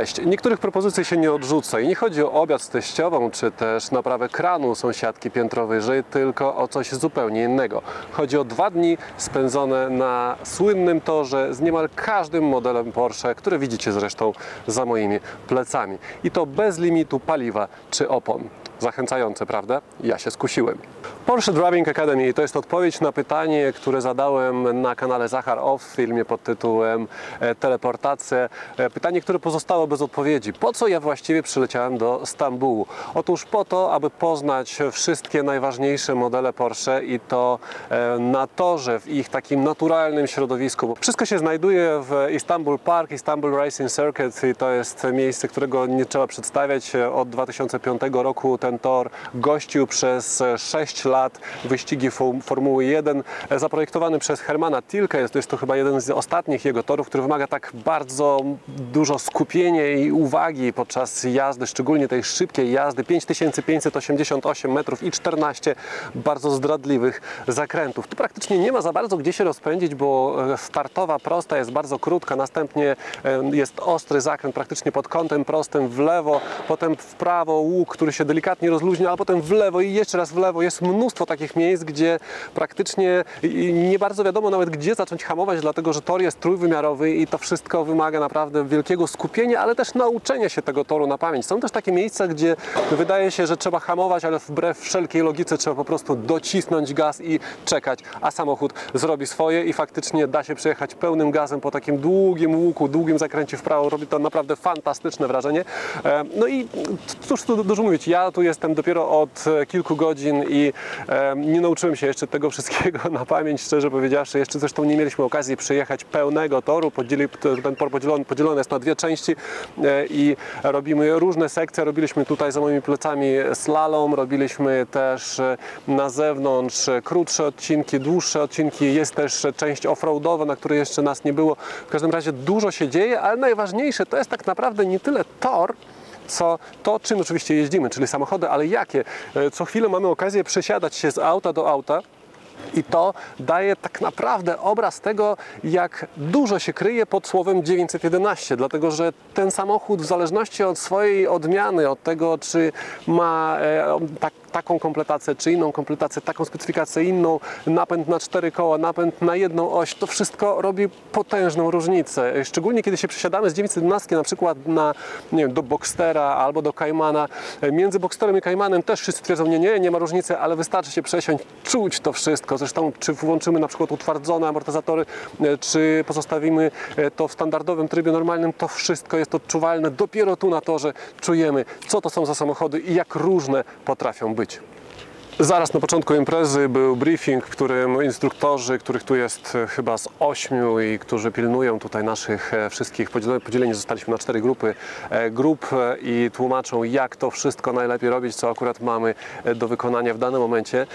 Cześć. Niektórych propozycji się nie odrzuca i nie chodzi o obiad z teściową, czy też naprawę kranu sąsiadki piętrowyżej, tylko o coś zupełnie innego. Chodzi o dwa dni spędzone na słynnym torze z niemal każdym modelem Porsche, które widzicie zresztą za moimi plecami. I to bez limitu paliwa czy opon. Zachęcające, prawda? Ja się skusiłem. Porsche Driving Academy to jest odpowiedź na pytanie, które zadałem na kanale Zachar Off w filmie pod tytułem e, Teleportacja. E, Pytanie, które pozostało bez odpowiedzi. Po co ja właściwie przyleciałem do Stambułu? Otóż po to, aby poznać wszystkie najważniejsze modele Porsche i to e, na torze, w ich takim naturalnym środowisku. Wszystko się znajduje w Istanbul Park, Istanbul Racing Circuit i to jest miejsce, którego nie trzeba przedstawiać. Od 2005 roku ten tor gościł przez 6 lat wyścigi Formuły 1 e, zaprojektowany przez Hermana Tilke. Jest to chyba jeden z ostatnich jego torów, który wymaga tak bardzo dużo skupienia i uwagi podczas jazdy, szczególnie tej szybkiej jazdy. 5588 metrów i 14 bardzo zdradliwych zakrętów. Tu praktycznie nie ma za bardzo gdzie się rozpędzić, bo e, startowa prosta jest bardzo krótka, następnie e, jest ostry zakręt praktycznie pod kątem prostym w lewo, potem w prawo łuk, który się delikatnie rozluźnia, a potem w lewo i jeszcze raz w lewo. Jest mnóstwo takich miejsc, gdzie praktycznie nie bardzo wiadomo nawet gdzie zacząć hamować, dlatego że tor jest trójwymiarowy i to wszystko wymaga naprawdę wielkiego skupienia, ale też nauczenia się tego toru na pamięć. Są też takie miejsca, gdzie wydaje się, że trzeba hamować, ale wbrew wszelkiej logice trzeba po prostu docisnąć gaz i czekać, a samochód zrobi swoje i faktycznie da się przejechać pełnym gazem po takim długim łuku, długim zakręcie w prawo. Robi to naprawdę fantastyczne wrażenie. E, No i cóż tu dużo mówić, ja tu jestem dopiero od e, kilku godzin i e, nie nauczyłem się jeszcze tego wszystkiego na pamięć, szczerze powiedziawszy. Jeszcze zresztą nie mieliśmy okazji przejechać pełnego toru. Podzieli, ten tor podzielony, podzielony jest na dwie części i robimy różne sekcje. Robiliśmy tutaj za moimi plecami slalom, robiliśmy też e, na zewnątrz e, krótsze odcinki, dłuższe odcinki. Jest też e, część offroadowa, na której jeszcze nas nie było. W każdym razie dużo się dzieje, ale najważniejsze to jest tak naprawdę nie tyle tor, co to, czym oczywiście jeździmy, czyli samochody, ale jakie. E, Co chwilę mamy okazję przesiadać się z auta do auta. I to daje tak naprawdę obraz tego, jak dużo się kryje pod słowem 911, dlatego że ten samochód w zależności od swojej odmiany, od tego czy ma e, tak, taką kompletację, czy inną kompletację, taką specyfikację inną, napęd na cztery koła, napęd na jedną oś, to wszystko robi potężną różnicę. Szczególnie kiedy się przesiadamy z 911 na przykład na, nie wiem, do Boxstera albo do Caymana. Między Boxsterem i Caymanem też wszyscy twierdzą, nie, nie, nie ma różnicy, ale wystarczy się przesiąść, czuć to wszystko. Zresztą czy włączymy na przykład utwardzone amortyzatory, e, czy pozostawimy e, to w standardowym trybie normalnym, to wszystko jest odczuwalne. Dopiero tu na torze czujemy, co to są za samochody i jak różne potrafią być. быть. Zaraz na początku imprezy był briefing, w którym instruktorzy, których tu jest e, chyba z ośmiu i którzy pilnują tutaj naszych e, wszystkich, podzieleni, zostaliśmy na cztery grupy e, grup i tłumaczą jak to wszystko najlepiej robić, co akurat mamy do wykonania w danym momencie.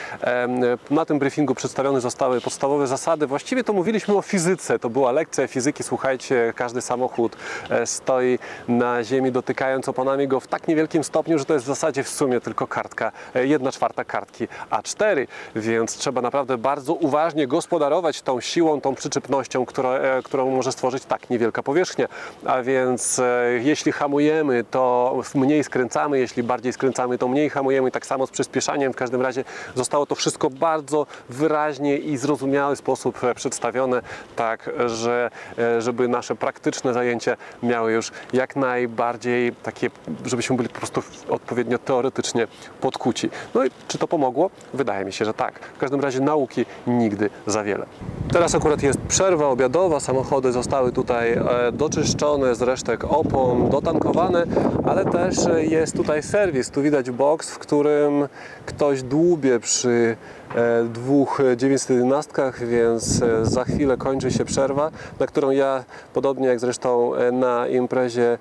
Na tym briefingu przedstawione zostały podstawowe zasady. Właściwie to mówiliśmy o fizyce, to była lekcja fizyki. Słuchajcie, każdy samochód stoi na ziemi dotykając oponami go w tak niewielkim stopniu, że to jest w zasadzie w sumie tylko kartka, jedna czwarta kartki A4, więc trzeba naprawdę bardzo uważnie gospodarować tą siłą, tą przyczepnością, która, e, którą może stworzyć tak niewielka powierzchnia. A więc e, jeśli hamujemy, to mniej skręcamy, jeśli bardziej skręcamy, to mniej hamujemy. Tak samo z przyspieszaniem. W każdym razie zostało to wszystko bardzo wyraźnie i zrozumiały sposób e, przedstawione, tak że żeby nasze praktyczne zajęcia miały już jak najbardziej takie, żebyśmy byli po prostu odpowiednio teoretycznie podkuci. No i czy to pomogło? Wydaje mi się, że tak. W każdym razie nauki nigdy za wiele. Teraz akurat jest przerwa obiadowa, samochody zostały tutaj e, doczyszczone z resztek opon, dotankowane, ale też jest tutaj serwis. Tu widać boks, w którym ktoś dłubie przy e, dwóch 911, więc e, za chwilę kończy się przerwa, na którą ja, podobnie jak zresztą na imprezie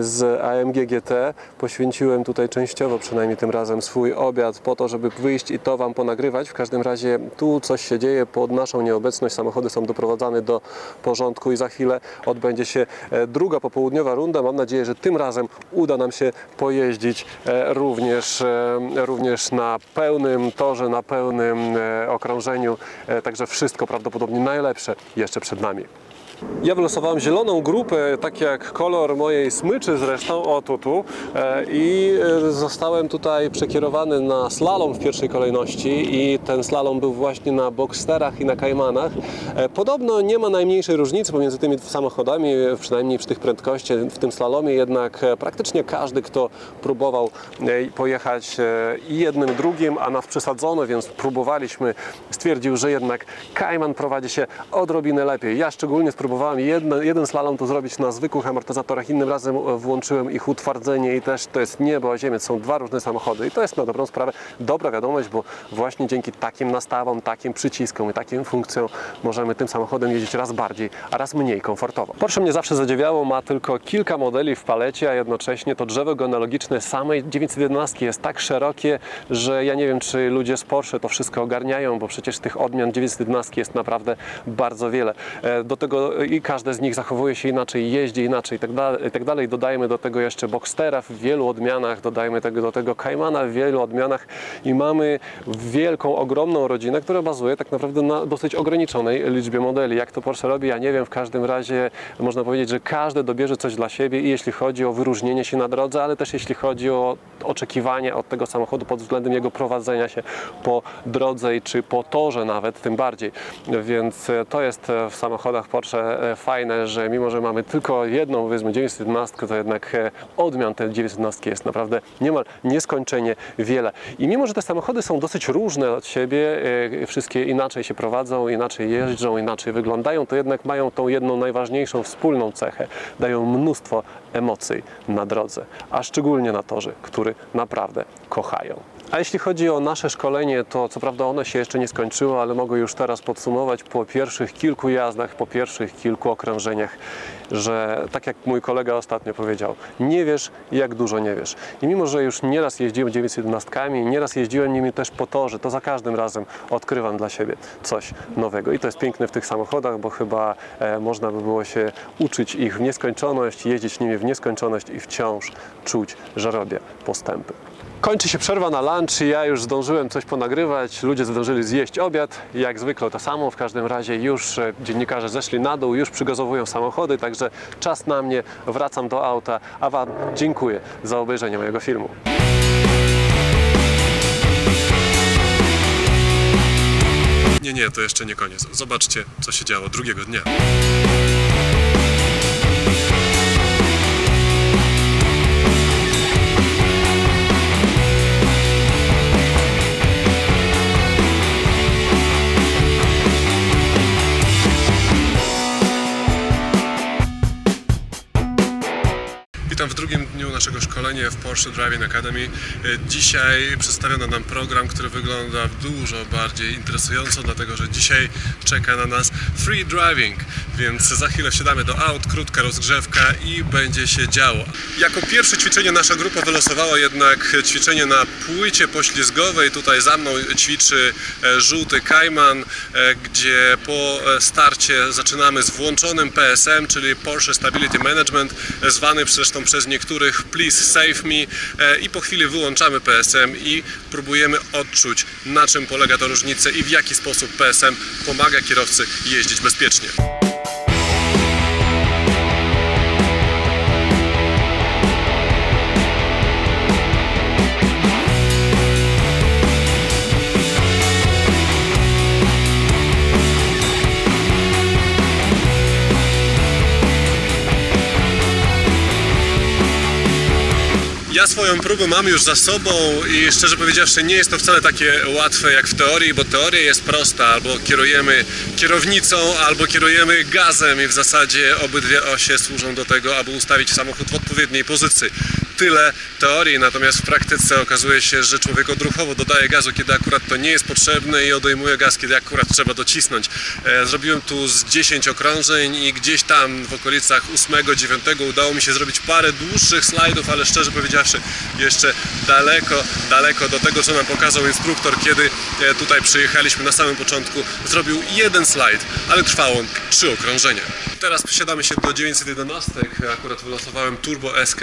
z AMG GT, poświęciłem tutaj częściowo przynajmniej tym razem swój obiad po to, żeby wyjść i to Wam ponagrywać. W każdym razie tu coś się dzieje pod naszą nieobecność. Samochody są doprowadzane do porządku i za chwilę odbędzie się e, druga popołudniowa runda. Mam nadzieję, że tym razem uda nam się pojeździć e, również, e, również na pełnym torze, na pełnym okrążeniu. Także wszystko prawdopodobnie najlepsze jeszcze przed nami. Ja wylosowałem zieloną grupę, tak jak kolor mojej smyczy zresztą, o tu, tu. E, I e, zostałem tutaj przekierowany na slalom w pierwszej kolejności i ten slalom był właśnie na Boxsterach i na Kajmanach. E, Podobno nie ma najmniejszej różnicy pomiędzy tymi samochodami, przynajmniej w tych prędkości w tym slalomie, jednak praktycznie każdy, kto próbował pojechać i jednym, drugim, a nas przesadzono, więc próbowaliśmy, stwierdził, że jednak Kajman prowadzi się odrobinę lepiej. Ja szczególnie spróbowałem jedno, jeden slalom tu zrobić na zwykłych amortyzatorach, innym razem e, włączyłem ich utwardzenie i też to jest niebo a ziemię, to są dwa różne samochody i to jest na dobrą sprawę dobra wiadomość, bo właśnie dzięki takim nastawom, takim przyciskom i takim funkcjom możemy tym samochodem jeździć raz bardziej, a raz mniej komfortowo. Porsche mnie zawsze zadziwiało, ma tylko kilka modeli w palecie, a jednocześnie to drzewo genealogiczne samej 911 jest tak szerokie, że ja nie wiem, czy ludzie z Porsche to wszystko ogarniają, bo przecież tych odmian 911 jest naprawdę bardzo wiele. E, Do tego i każde z nich zachowuje się inaczej, jeździ inaczej i tak tak. Dodajemy do tego jeszcze Boxstera w wielu odmianach, dodajemy tego, do tego Caymana w wielu odmianach i mamy wielką, ogromną rodzinę, która bazuje tak naprawdę na dosyć ograniczonej liczbie modeli. Jak to Porsche robi, ja nie wiem. W każdym razie można powiedzieć, że każdy dobierze coś dla siebie i jeśli chodzi o wyróżnienie się na drodze, ale też jeśli chodzi o oczekiwania od tego samochodu pod względem jego prowadzenia się po drodze czy po torze nawet, tym bardziej. Więc to jest w samochodach Porsche fajne, że mimo, że mamy tylko jedną, powiedzmy 911, to jednak e, odmian tej 911 jest naprawdę niemal nieskończenie wiele. I mimo, że te samochody są dosyć różne od siebie, e, wszystkie inaczej się prowadzą, inaczej jeżdżą, inaczej wyglądają, to jednak mają tą jedną najważniejszą wspólną cechę. Dają mnóstwo emocji na drodze, a szczególnie na torze, który naprawdę kochają. A jeśli chodzi o nasze szkolenie, to co prawda ono się jeszcze nie skończyło, ale mogę już teraz podsumować po pierwszych kilku jazdach, po pierwszych kilku okrążeniach, że tak jak mój kolega ostatnio powiedział, nie wiesz jak dużo nie wiesz. I mimo, że już nieraz jeździłem 911, nieraz jeździłem nimi też po torze, to za każdym razem odkrywam dla siebie coś nowego. I to jest piękne w tych samochodach, bo chyba e, można by było się uczyć ich w nieskończoność, jeździć nimi w nieskończoność i wciąż czuć, że robię postępy. Kończy się przerwa na lunch i ja już zdążyłem coś ponagrywać. Ludzie zdążyli zjeść obiad. Jak zwykle to samo. W każdym razie już e, dziennikarze zeszli na dół, już przygotowują samochody, także czas na mnie. Wracam do auta, a Wam dziękuję za obejrzenie mojego filmu. Nie, nie, to jeszcze nie koniec. Zobaczcie, co się działo drugiego dnia. Witam w drugim dniu naszego szkolenia w Porsche Driving Academy. Dzisiaj przedstawiono nam program, który wygląda dużo bardziej interesująco, dlatego że dzisiaj czeka na nas free driving, więc za chwilę wsiadamy do aut, krótka rozgrzewka i będzie się działo. Jako pierwsze ćwiczenie nasza grupa wylosowała jednak ćwiczenie na płycie poślizgowej. Tutaj za mną ćwiczy e, żółty Cayman, e, gdzie po e, starcie zaczynamy z włączonym PSM, czyli Porsche Stability Management, zwany zresztą przez niektórych Please Save Me e, i po chwili wyłączamy PSM i próbujemy odczuć na czym polega ta różnica i w jaki sposób PSM pomaga kierowcy jeździć bezpiecznie. Ja swoją próbę mam już za sobą i szczerze powiedziawszy nie jest to wcale takie łatwe jak w teorii, bo teoria jest prosta, albo kierujemy kierownicą, albo kierujemy gazem i w zasadzie obydwie osie służą do tego, aby ustawić samochód w odpowiedniej pozycji. Tyle teorii, natomiast w praktyce okazuje się, że człowiek odruchowo dodaje gazu, kiedy akurat to nie jest potrzebne i odejmuje gaz, kiedy akurat trzeba docisnąć. E, Zrobiłem tu z 10 okrążeń i gdzieś tam w okolicach 8-9 udało mi się zrobić parę dłuższych slajdów, ale szczerze powiedziawszy jeszcze daleko, daleko do tego, co nam pokazał instruktor, kiedy e, tutaj przyjechaliśmy na samym początku. Zrobił jeden slajd, ale trwał on trzy okrążenia. Teraz przesiadamy się do 911, akurat wylosowałem Turbo S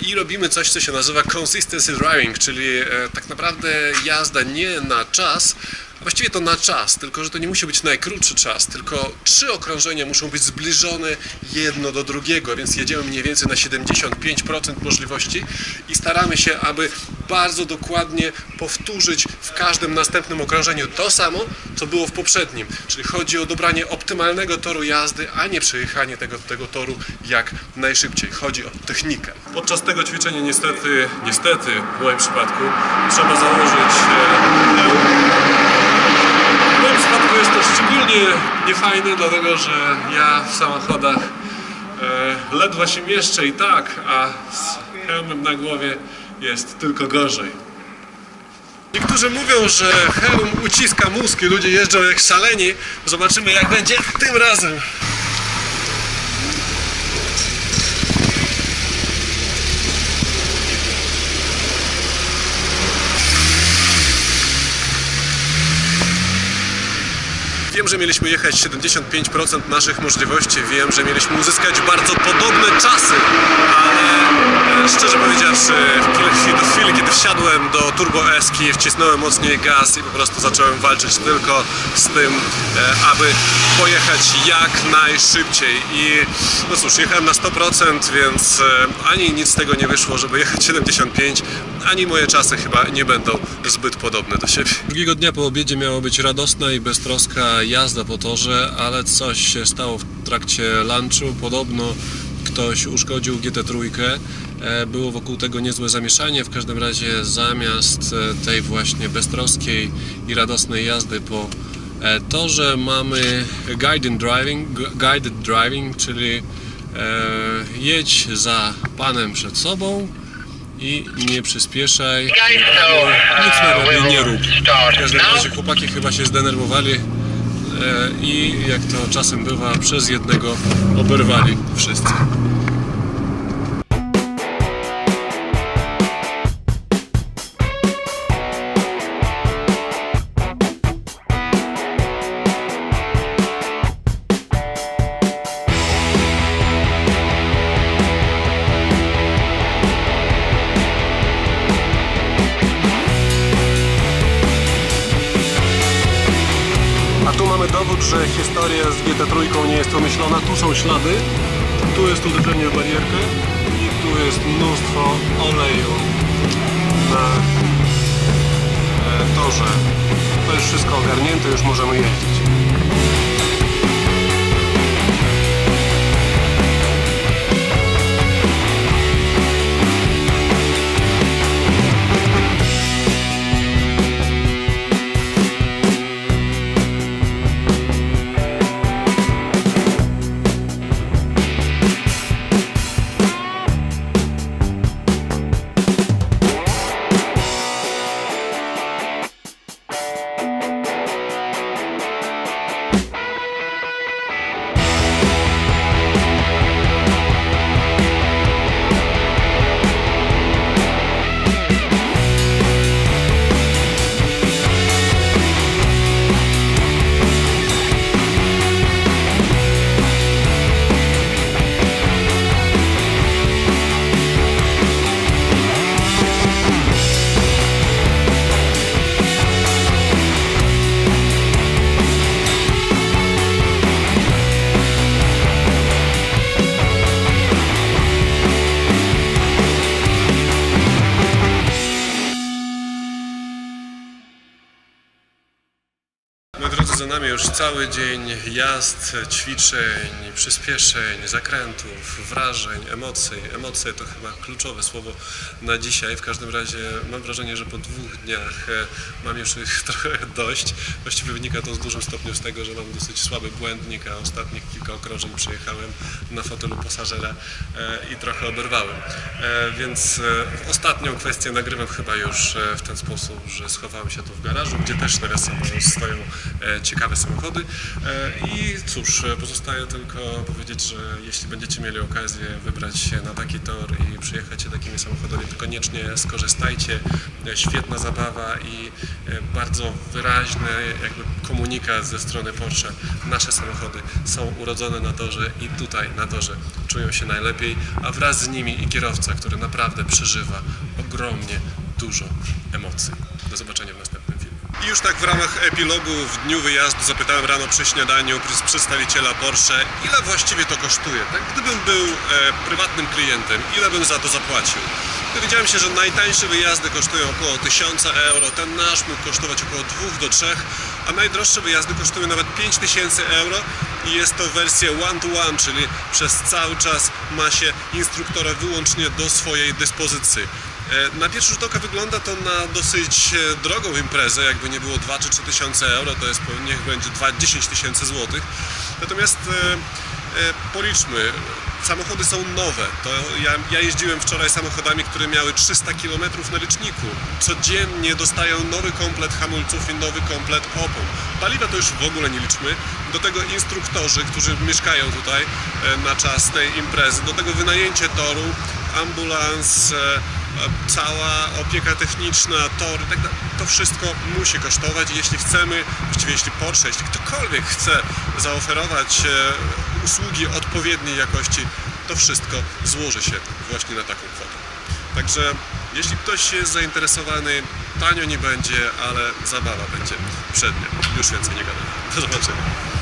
i robimy coś, co się nazywa Consistency Driving, czyli e, tak naprawdę jazda nie na czas, Właściwie to na czas, tylko że to nie musi być najkrótszy czas, tylko trzy okrążenia muszą być zbliżone jedno do drugiego, więc jedziemy mniej więcej na 75% możliwości i staramy się, aby bardzo dokładnie powtórzyć w każdym następnym okrążeniu to samo, co było w poprzednim. Czyli chodzi o dobranie optymalnego toru jazdy, a nie przejechanie tego, tego toru jak najszybciej. Chodzi o technikę. Podczas tego ćwiczenia niestety, niestety w moim przypadku trzeba założyć e, hełm. W moim przypadku jest to szczególnie niefajne, dlatego że ja w samochodach e, ledwo się mieszczę i tak, a z hełmem na głowie jest tylko gorzej. Niektórzy mówią, że hełm uciska mózg i ludzie jeżdżą jak szaleni. Zobaczymy jak będzie tym razem. Wiem, że mieliśmy jechać 75% naszych możliwości. Wiem, że mieliśmy uzyskać bardzo podobne czasy, ale e, szczerze powiedziawszy, do chwili, kiedy wsiadłem do Turbo Eski, wcisnąłem mocniej gaz i po prostu zacząłem walczyć tylko z tym, e, aby pojechać jak najszybciej. I no cóż, jechałem na 100%, więc e, ani nic z tego nie wyszło, żeby jechać 75, ani moje czasy chyba nie będą zbyt podobne do siebie. Drugiego dnia po obiedzie miało być radosna i beztroska jazda po torze, ale coś się stało w trakcie lunchu. Podobno ktoś uszkodził GT3. E, Było wokół tego niezłe zamieszanie. W każdym razie zamiast e, tej właśnie beztroskiej i radosnej jazdy po e, torze mamy guided driving, gu- guided driving czyli jedź za panem przed sobą i nie przyspieszaj. Nic najlepiej nie rób. W każdym razie chłopaki chyba się zdenerwowali e, i jak to czasem bywa, przez jednego oberwali wszyscy. Są ślady, tu jest uderzenie w barierkę i tu jest mnóstwo oleju na e, torze. To już wszystko ogarnięte, już możemy jeździć. Za nami już cały dzień jazd, ćwiczeń, przyspieszeń, zakrętów, wrażeń, emocji. Emocje to chyba kluczowe słowo na dzisiaj. W każdym razie mam wrażenie, że po dwóch dniach e, mam już ich trochę dość. Właściwie wynika to z dużym stopniu z tego, że mam dosyć słaby błędnik, a ostatnich kilka okrążeń przejechałem na fotelu pasażera e, i trochę oberwałem. E, Więc ostatnią kwestię nagrywam chyba już w ten sposób, że schowałem się tu w garażu, gdzie też mówiąc stoją ciekawe samochody. E, I cóż, e, pozostaje tylko powiedzieć, że jeśli będziecie mieli okazję wybrać się na taki tor i przyjechać takimi samochodami, to koniecznie skorzystajcie. E, Świetna zabawa i bardzo wyraźny jakby komunikat ze strony Porsche. Nasze samochody są urodzone na torze i tutaj na torze czują się najlepiej, a wraz z nimi i kierowca, który naprawdę przeżywa ogromnie dużo emocji. Do zobaczenia w następnym. I już tak w ramach epilogu w dniu wyjazdu zapytałem rano przy śniadaniu przedstawiciela Porsche, ile właściwie to kosztuje. Tak, gdybym był e, prywatnym klientem, ile bym za to zapłacił? Dowiedziałem się, że najtańsze wyjazdy kosztują około 1000 euro, ten nasz mógł kosztować około 2 do 3, a najdroższe wyjazdy kosztują nawet 5000 euro i jest to wersja one-to-one, czyli przez cały czas ma się instruktora wyłącznie do swojej dyspozycji. E, Na pierwszy rzut oka wygląda to na dosyć e, drogą imprezę, jakby nie było 2 czy 3 tysiące euro, to jest niech będzie 2, 10 tysięcy złotych. Natomiast e, policzmy, samochody są nowe. To ja, ja jeździłem wczoraj samochodami, które miały 300 km na liczniku. Codziennie dostają nowy komplet hamulców i nowy komplet opon. Paliwa to już w ogóle nie liczmy. Do tego instruktorzy, którzy mieszkają tutaj na czas tej imprezy, do tego wynajęcie toru, ambulans, cała opieka techniczna, tory, tak to wszystko musi kosztować. Jeśli chcemy, właściwie jeśli Porsche, jeśli ktokolwiek chce zaoferować e, usługi odpowiedniej jakości, to wszystko złoży się właśnie na taką kwotę. Także jeśli ktoś jest zainteresowany, tanio nie będzie, ale zabawa będzie przednia. Już więcej nie gadam. Do zobaczenia.